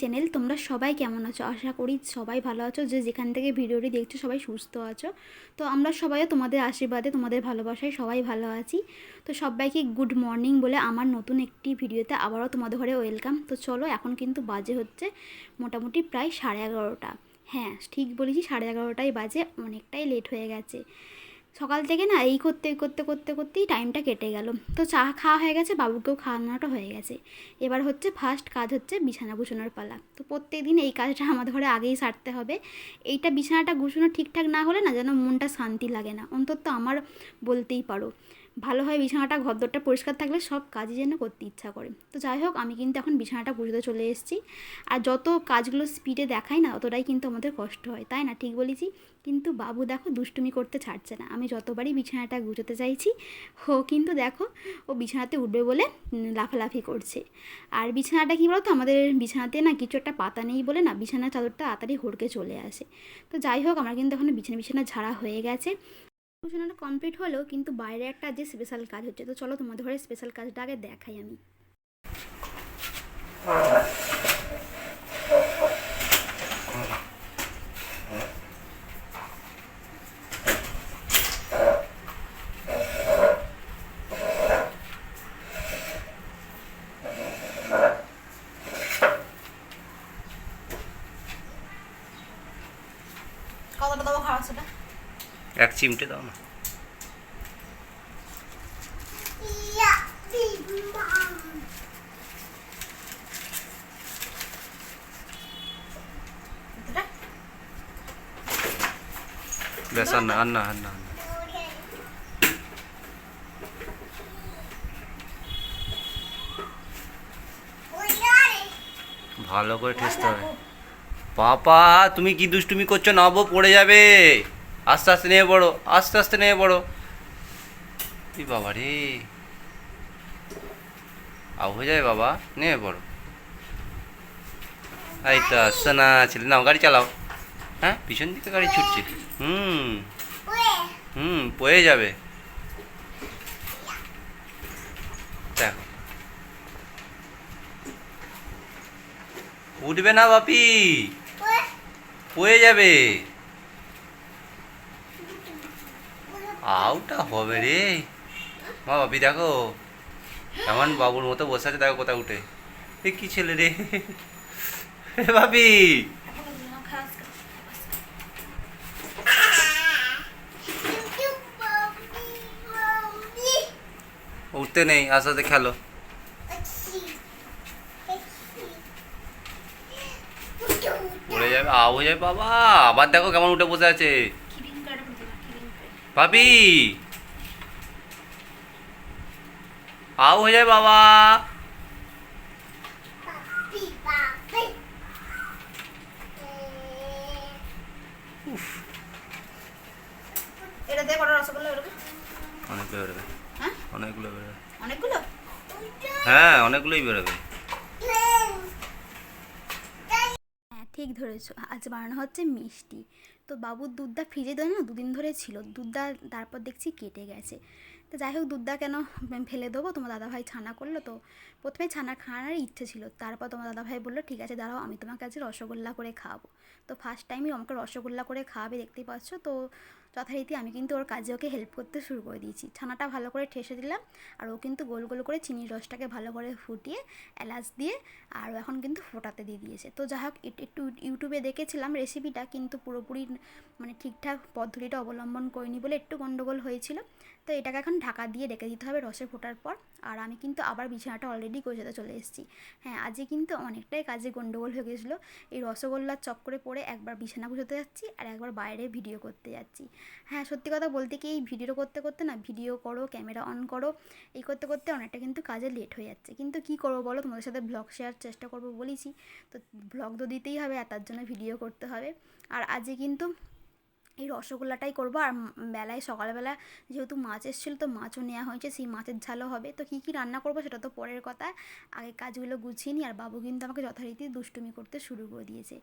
Channel তোমরা সবাই কেমন আছো? আশা করি সবাই ভালো আছো। যে যেখান থেকে ভিডিওটি দেখছ, সবাই সুস্থ আছো। তো আমরা সবাইও তোমাদের আশীর্বাদে, তোমাদের ভালোবাসায় সবাই ভালো আছি। তো সবাইকে গুড মর্নিং বলে আমার নতুন একটি ভিডিওতে আবারও তোমাদের ঘরে ওয়েলকাম তো চলো, এখন কিন্তু বাজে হচ্ছে মোটামুটি প্রায় সাড়ে এগারোটা। হ্যাঁ ঠিক বলেছি সাড়ে এগারোটাই বাজে, অনেকটাই লেট হয়ে গেছে। সকাল থেকে না এই করতে করতে করতে, করতেই টাইমটা কেটে গেল। তো চা খাওয়া হয়ে গেছে, বাবুকেও খাওয়ানোটা হয়ে গেছে। এবার হচ্ছে ফার্স্ট কাজ হচ্ছে বিছানা গুছানোর পালা। তো প্রত্যেক দিন এই কাজটা আমাদের ঘরে আগেই সারতে হবে। এইটা বিছানাটা গুছানো ঠিকঠাক না হলে না যেন মনটা শান্তি লাগে না। অন্তত আমার বলতেই পারো। ভালোভাবে বিছানাটা, ঘরদোরটা পরিষ্কার থাকলে সব কাজই যেন করতে ইচ্ছা করে। তো যাই হোক, আমি কিন্তু এখন বিছানাটা গুছাতে চলে এসেছি। আর যত কাজগুলো স্পিডে দেখাই না ততটাই কিন্তু আমাদের কষ্ট হয়, তাই না? ঠিক বলেছি? কিন্তু বাবু দেখো দুষ্টুমি করতে ছাড়ছে না। আমি যতবারই বিছানাটা গুছোতে চাইছি, ও কিন্তু দেখো, ও বিছানাতে উঠবে বলে লাফালাফি করছে। আর বিছানাটা কী বলতো? আমাদের বিছানাতে না কিছু একটা পাতা নেই বলে না, বিছানার চাদরটা তাড়াতাড়ি হড়কে চলে আসে। তো যাই হোক, আমার কিন্তু এখন বিছানা বিছানা ঝাড়া হয়ে গেছে। গুছানোটা কমপ্লিট হলো, কিন্তু বাইরে একটা যে স্পেশাল কাজ হচ্ছে, তো চলো তোমাদের ঘরে স্পেশাল কাজটা আগে দেখাই আমি কতটা দেবো খাওয়া সেটা এক চিমটে দাও না ব্যাস আর না আর না আর না আর না। ভালো করে ঠেসতে হবে পাপা তুমি কি দুষ্টুমি করছ নব পড়ে যাবে আস্তে আস্তে নিয়ে পড়ো, আস্তে আস্তে নিয়ে পড়ো। ই বাবা রে। আউ হয়ে যাবে বাবা নিয়ে পড়ো। এই তো আসছে না, ছেলে নাও, গাড়ি চালাও। হ্যাঁ পিছন দিকে গাড়ি ছুটছে। হুম। হুম পয়ে যাবে। দেখো। উঠবে না বাপি। পয়ে যাবে। আউটা হবে রে মা বাপি দেখো, এমন বাবুর মতো বসে আছে, দেখো কোথায় উঠে। এ কি ছেলে রে? বাবি উঠতে নেই, আস্তে আস্তে খেলো। উড়ে যাবে আউ হয়ে যাবে, বাবা। আবার দেখো কেমন উঠে বসে আছে। ভাবি। আউ হয়ে যায় বাবা। অনেকগুলো বেরোবে। হ্যাঁ? অনেকগুলো বেরোবে। অনেকগুলো? হ্যাঁ অনেকগুলোই বেরোবে। হ্যাঁ ঠিক ধরেছো। আজ বানানো হচ্ছে মিষ্টি। তো বাবুর দুধটা ফ্রিজে দেয় না দুদিন ধরে ছিল। দুধটা তারপর দেখছি কেটে গেছে। তো যাই হোক, দুধটা কেন ফেলে দেবো? তোমার দাদাভাই ছানা করল তো। প্রথমে ছানা খাওয়ানোর ইচ্ছে ছিল। তারপর তোমার দাদাভাই বলল, ঠিক আছে, দাঁড়াও, আমি তোমার কাছে রসগোল্লা করে খাওয়াবো। তো ফার্স্ট টাইমই আমাকে রসগোল্লা করে খাওয়াবে, দেখতেই পাচ্ছ? তো যথারীতি আমি কিন্তু ওর কাজে ওকে হেল্প করতে শুরু করে দিয়েছি। ছানাটা ভালো করে ঠেসে দিলাম আর ও কিন্তু গোল গোল করে চিনির রসটাকে ভালো করে ফুটিয়ে এলাচ দিয়ে আর এখন কিন্তু ফোটাতে দিয়ে দিয়েছে। তো যাই হোক একটু- ইউটিউবে দেখেছিলাম রেসিপিটা কিন্তু পুরোপুরি মানে ঠিকঠাক পদ্ধতিটা অবলম্বন করিনি বলে একটু গণ্ডগোল হয়েছিল। তো এটাকে এখন ঢাকা দিয়ে রেখে দিতে হবে রসে ফোটার পর। আর আমি কিন্তু আবার বিছানাটা অলরেডি গোছাতে চলে এসেছি। হ্যাঁ আজকে কিন্তু অনেকটাই কাজে গন্ডগোল হয়ে গেছিল। এই রসগোল্লার চক্করে পড়ে একবার বিছানা গুছাতে যাচ্ছি আর একবার বাইরে ভিডিও করতে যাচ্ছি। হ্যাঁ সত্যি কথা বলতে কি এই ভিডিও করতে করতে না ভিডিও করো ক্যামেরা অন করো, এই করতে করতে অনেকটা কিন্তু কাজে লেট হয়ে যাচ্ছে। কিন্তু কি করব বলো? তোমাদের সাথে ব্লগ শেয়ার চেষ্টা করব বলেছি। তো ব্লগ তো দিতেই হবে আর তার জন্য ভিডিও করতে হবে। আর আজকে কিন্তু এই রসগোল্লাটাই করব। আর বেলায় সকালবেলা যেহেতু মাছ এসেছিল, তো মাছও নেওয়া হয়েছে, সেই মাছের ঝালও হবে। তো কী কী রান্না করব সেটা তো পরের কথা। আগে কাজগুলো গুছিয়ে নিই, আর বাবু কিন্তু আমাকে যথারীতি দুষ্টুমি করতে শুরু করে দিয়েছে।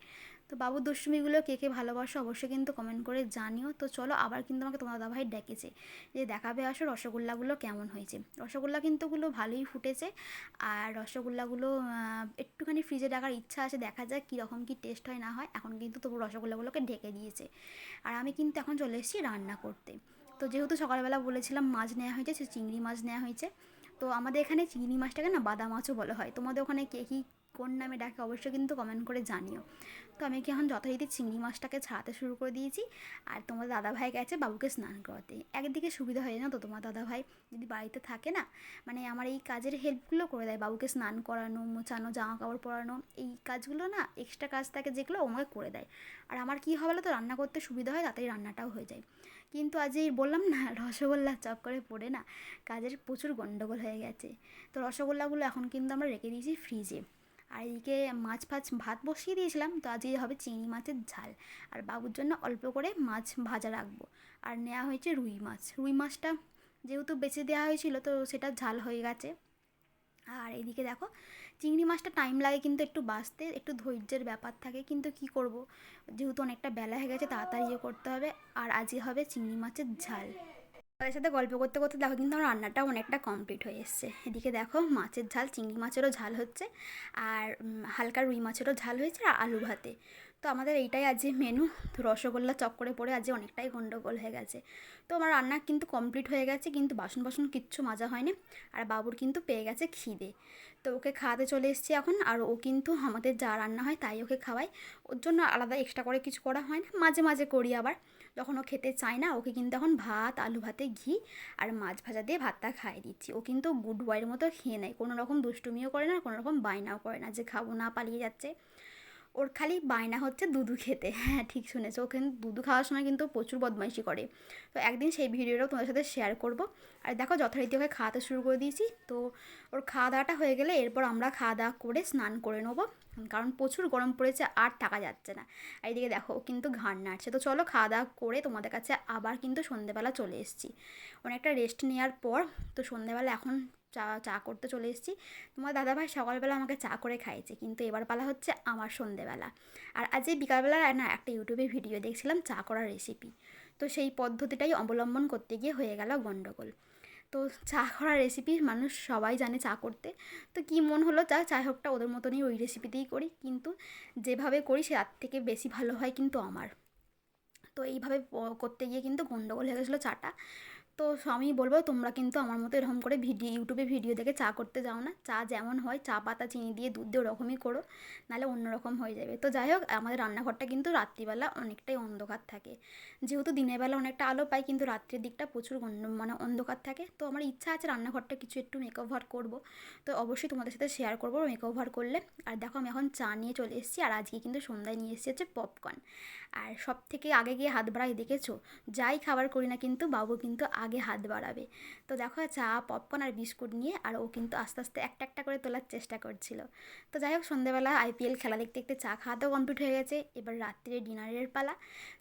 তো বাবুর দুষ্টুমিগুলো কে কে ভালোবাসো অবশ্যই কিন্তু কমেন্ট করে জানিও। তো চলো আবার কিন্তু আমাকে তোমার দাদাভাই ডেকেছে যে দেখাবে আসো রসগোল্লাগুলো কেমন হয়েছে। রসগোল্লা কিন্তু ওগুলো ভালোই ফুটেছে আর রসগোল্লাগুলো একটুখানি ফ্রিজে রাখার ইচ্ছা আছে, দেখা যাক কীরকম কী টেস্ট হয় না হয়। এখন কিন্তু তবু রসগোল্লাগুলোকে ঢেকে দিয়েছে। আর আমি কিন্তু এখন চলে এসেছি রান্না করতে। তো যেহেতু সকালবেলা বলেছিলাম মাছ নেওয়া হয়েছে, সে চিংড়ি মাছ নেওয়া হয়েছে। তো আমাদের এখানে চিংড়ি মাছটাকে না বাদা মাছও বলা হয়। তোমাদের ওখানে কে কী কোন নামে ডাকে অবশ্যই কিন্তু কমেন্ট করে জানিও। তো আমি কি এখন যথারীতি চিংড়ি মাছটাকে ছাড়াতে শুরু করে দিয়েছি। আর তোমার দাদাভাই গেছে বাবুকে স্নান করাতে। একদিকে সুবিধা হয় না তো তোমার দাদাভাই? যদি বাড়িতে থাকে না মানে আমার এই কাজের হেল্পগুলো করে দেয় বাবুকে স্নান করানো, মোছানো জামা কাপড় পরানো, এই কাজগুলো না এক্সট্রা কাজ থাকে যেগুলো আমাকে করে দেয়। আর আমার কী হবে তো রান্না করতে সুবিধা হয় তাড়াতাড়ি রান্নাটাও হয়ে যায়। কিন্তু আজ এই বললাম না রসগোল্লা চপ করে পড়ে না, কাজের প্রচুর গণ্ডগোল হয়ে গেছে। তো রসগোল্লাগুলো এখন কিন্তু আমরা রেখে দিয়েছি ফ্রিজে আর এদিকে মাছ ফাছ ভাত বসিয়ে দিয়েছিলাম, তো আজকে হবে চিংড়ি মাছের ঝাল। আর বাবুর জন্য অল্প করে মাছ ভাজা রাখব। আর নেওয়া হয়েছে রুই মাছ। রুই মাছটা যেহেতু বেছে দেওয়া হয়েছিল, তো সেটা ঝাল হয়ে গেছে। আর এদিকে দেখো, চিংড়ি মাছটা টাইম লাগে কিন্তু একটু বাঁচতে, একটু ধৈর্যের ব্যাপার থাকে, কিন্তু কি করব? যেহেতু অনেকটা বেলা হয়ে গেছে, তাড়াতাড়ি করতে হবে। আর আজকে হবে চিংড়ি মাছের ঝাল। তাদের সাথে গল্প করতে করতে দেখো কিন্তু আমার রান্নাটা অনেকটা কমপ্লিট হয়ে এসছে। এদিকে দেখো মাছের ঝাল, চিংড়ি মাছেরও ঝাল হচ্ছে আর হালকা রুই মাছেরও ঝাল হয়েছে আর আলু ভাতে। তো আমাদের এইটাই আজ মেনু রসগোল্লা চক্করে পড়ে আজ অনেকটাই গন্ডগোল হয়ে গেছে। তো আমার রান্না কিন্তু কমপ্লিট হয়ে গেছে কিন্তু বাসন বাসন কিচ্ছু মাজা হয়নি আর বাবুর কিন্তু পেয়ে গেছে খিদে। তো ওকে খাওয়াতে চলে এসেছি এখন, আর ও কিন্তু আমাদের যা রান্না হয় তাই ওকে খাওয়াই ওর জন্য আলাদা এক্সট্রা করে কিছু করা হয় না, মাঝে মাঝে করি আবার। যখন ও খেতে চায় না, ওকে কিন্তু এখন ভাত, আলু ভাতে ঘি আর মাছ ভাজা দিয়ে ভাতটা খাইয়ে দিচ্ছি। ও কিন্তু গুড বয়ের মতো খেয়ে নেয়, কোনো রকম দুষ্টুমিও করে না, কোনো রকম বায়নাও করে না যে খাব না পালিয়ে যাচ্ছে। ওর খালি বায়না হচ্ছে দুধু খেতে। হ্যাঁ ঠিক শুনেছো। ও কিন্তু দুধু খাওয়ার সময় কিন্তু প্রচুর বদমাইশি করে। তো একদিন সেই ভিডিওটাও তোমাদের সাথে শেয়ার করব। আর দেখো, যথারীতি ওকে খাওয়াতে শুরু করে দিয়েছি। তো ওর খাওয়া দাওয়াটা হয়ে গেলে এরপর আমরা খাওয়া দাওয়া করে স্নান করে নেব। কারণ প্রচুর গরম পড়েছে আর থাকা যাচ্ছে না। আর এদিকে দেখো, কিন্তু ঘাড় নাড়ছে। তো চলো খাওয়া দাওয়া করে তোমাদের কাছে আবার কিন্তু সন্ধেবেলা চলে এসেছি। অনেকটা রেস্ট নেওয়ার পর তো সন্ধেবেলা এখন চা চা করতে চলে এসেছি। তোমার দাদাভাই সকালবেলা আমাকে চা করে খাইয়েছে, কিন্তু এবার পালা হচ্ছে আমার সন্ধেবেলা। আর আজ এই বিকালবেলা না, একটা ইউটিউবে ভিডিও দেখছিলাম চা করার রেসিপি তো সেই পদ্ধতিটাই অবলম্বন করতে গিয়ে হয়ে গেল গণ্ডগোল তো চা করার রেসিপি মানুষ সবাই জানে চা করতে। তো কী মন হলো চা? চাই হোকটা ওদের মতনই ওই রেসিপিতেই করি। কিন্তু যেভাবে করি সে তার থেকে বেশি ভালো হয় কিন্তু আমার। তো এইভাবে করতে গিয়ে কিন্তু গন্ডগোল হয়ে গেছিল চাটা তো আমি বলব, তোমরা কিন্তু আমার মতো এরকম করে ভিডিও ইউটিউবে ভিডিও দেখে চা করতে যাও না। চা যেমন হয়, চা পাতা, চিনি দিয়ে দুধ দিয়ে ওরকমই করো, নাহলে অন্যরকম হয়ে যাবে। তো যাই হোক, আমাদের রান্নাঘরটা কিন্তু রাত্রিবেলা অনেকটাই অন্ধকার থাকে। যেহেতু দিনের বেলা অনেকটা আলো পাই, কিন্তু রাত্রের দিকটা প্রচুর মানে অন্ধকার থাকে। তো আমার ইচ্ছা আছে রান্নাঘরটা কিছু একটু মেকওভার করব। তো অবশ্যই তোমাদের সাথে শেয়ার করব মেকওভার করলে। আর দেখো, আমি এখন চা নিয়ে চলে এসেছি, আর আজকে কিন্তু সন্ধ্যায় নিয়ে এসেছি হচ্ছে পপকর্ন আর সব থেকে আগে গিয়ে হাত বাড়াই দেখেছ? যাই খাবার করি না কিন্তু বাবু কিন্তু আগে হাত বাড়াবে। তো দেখো চা পপকর্ন আর বিস্কুট নিয়ে আর ও কিন্তু আস্তে আস্তে একটা একটা করে তোলার চেষ্টা করছিল। তো যাই হোক সন্ধ্যেবেলা আইপিএল খেলা দেখতে দেখতে চা খাওয়াতেও কমপ্লিট হয়ে গেছে। এবার রাত্রিরে ডিনারের পালা।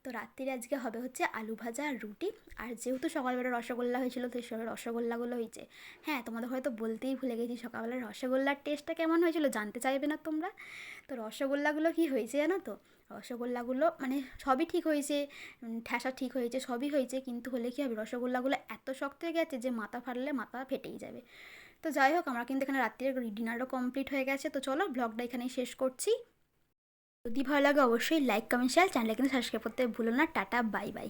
তো রাত্রিরে আজকে হবে হচ্ছে আলু ভাজা আর রুটি। আর যেহেতু সকালবেলা রসগোল্লা হয়েছিল তো সেই রসগোল্লাগুলো হয়েছে। হ্যাঁ তোমাদের হয়তো বলতেই ভুলে গেছি সকালবেলা রসগোল্লার টেস্টটা কেমন হয়েছিল জানতে চাইবে না তোমরা। তো রসগোল্লাগুলো কি হয়েছে জানো তো? রসগোল্লাগুলো মানে সবই ঠিক হয়েছে ঠেসা ঠিক হয়েছে, সবই হয়েছে, কিন্তু হলে কী হবে? রসগোল্লাগুলো এত শক্ত হয়ে গেছে যে মাথা ফাটলে মাথা ফেটেই যাবে। তো যাই হোক, আমরা কিন্তু এখানে রাত্রির ডিনারও কমপ্লিট হয়ে গেছে। তো চলো, ব্লগটা এখানেই শেষ করছি। যদি ভালো লাগে অবশ্যই লাইক, কমেন্ট শেয়ার চ্যানেলে কিন্তু সাবস্ক্রাইব করতে ভুলো না। Tata, bye bye.